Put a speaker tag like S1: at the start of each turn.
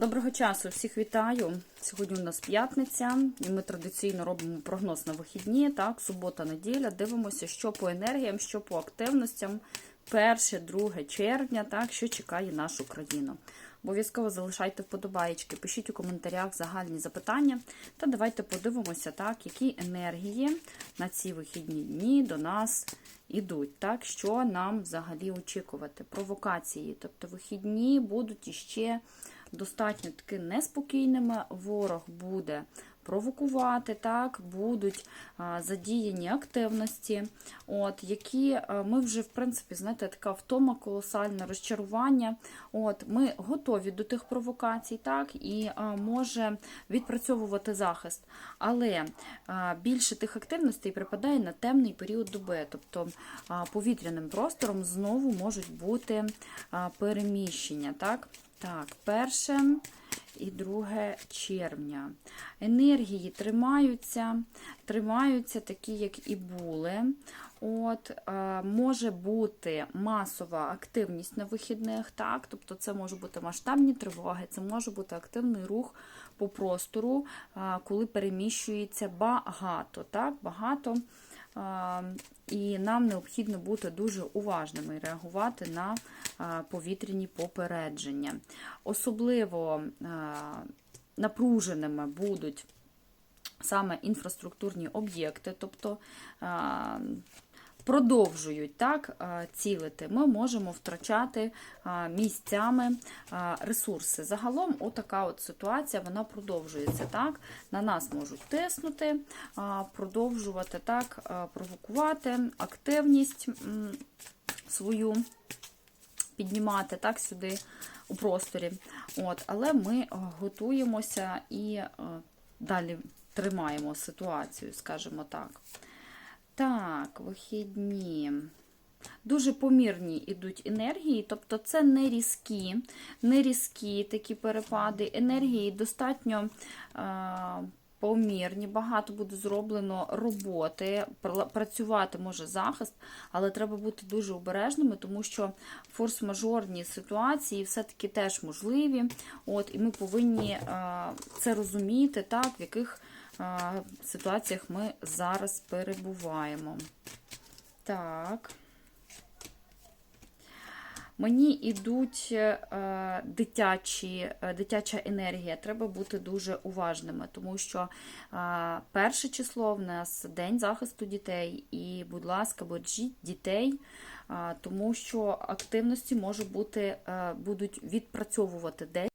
S1: Доброго часу, всіх вітаю. Сьогодні у нас п'ятниця, і ми традиційно робимо прогноз на вихідні. Так, субота, неділя. Дивимося, що по енергіям, що по активностям. 1-2 червня, так, що чекає нашу країну. Обов'язково залишайте вподобаєчки, пишіть у коментарях загальні запитання. Та давайте подивимося, так, які енергії на ці вихідні дні до нас ідуть. Так, що нам взагалі очікувати? Провокації. Тобто вихідні будуть іще достатньо таки неспокійними. Ворог буде провокувати, так, будуть задіяні активності, от, які ми вже, в принципі, знаєте, така втома колосальне розчарування. От, Ми готові до тих провокацій, так, і може відпрацьовувати захист. Але більше тих активностей припадає на темний період доби, тобто повітряним простором знову можуть бути переміщення. Так, так перше і 2 червня. Енергії тримаються, тримаються такі, як і були. От, е, Може бути масова активність на вихідних, так, тобто це може бути масштабні тривоги, це може бути активний рух по простору, е, коли переміщується багато. так, багато. Е, І нам необхідно бути дуже уважними і реагувати на повітряні попередження. Особливо напруженими будуть саме інфраструктурні об'єкти, тобто е, продовжують так е, цілити, ми можемо втрачати е, місцями ресурси. Загалом, отака от ситуація вона продовжується. так, На нас можуть тиснути, продовжувати так, провокувати активність свою піднімати так сюди у просторі. От, Але ми е, готуємося і е, далі тримаємо ситуацію, скажімо так. Так, вихідні. Дуже помірні йдуть енергії, тобто це не різкі, не різкі такі перепади. Енергії достатньо е, помірні, багато буде зроблено роботи, працювати може захист, але треба бути дуже обережними, тому що форс-мажорні ситуації все-таки теж можливі. От, І ми повинні е, це розуміти, так, в яких е, ситуаціях ми зараз перебуваємо. Так. Мені йдуть е, дитячі, е, дитяча енергія. Треба бути дуже уважними, тому що е, перше число в нас день захисту дітей, і, будь ласка, бережіть дітей, тому що активності може бути, будуть відпрацьовувати десь.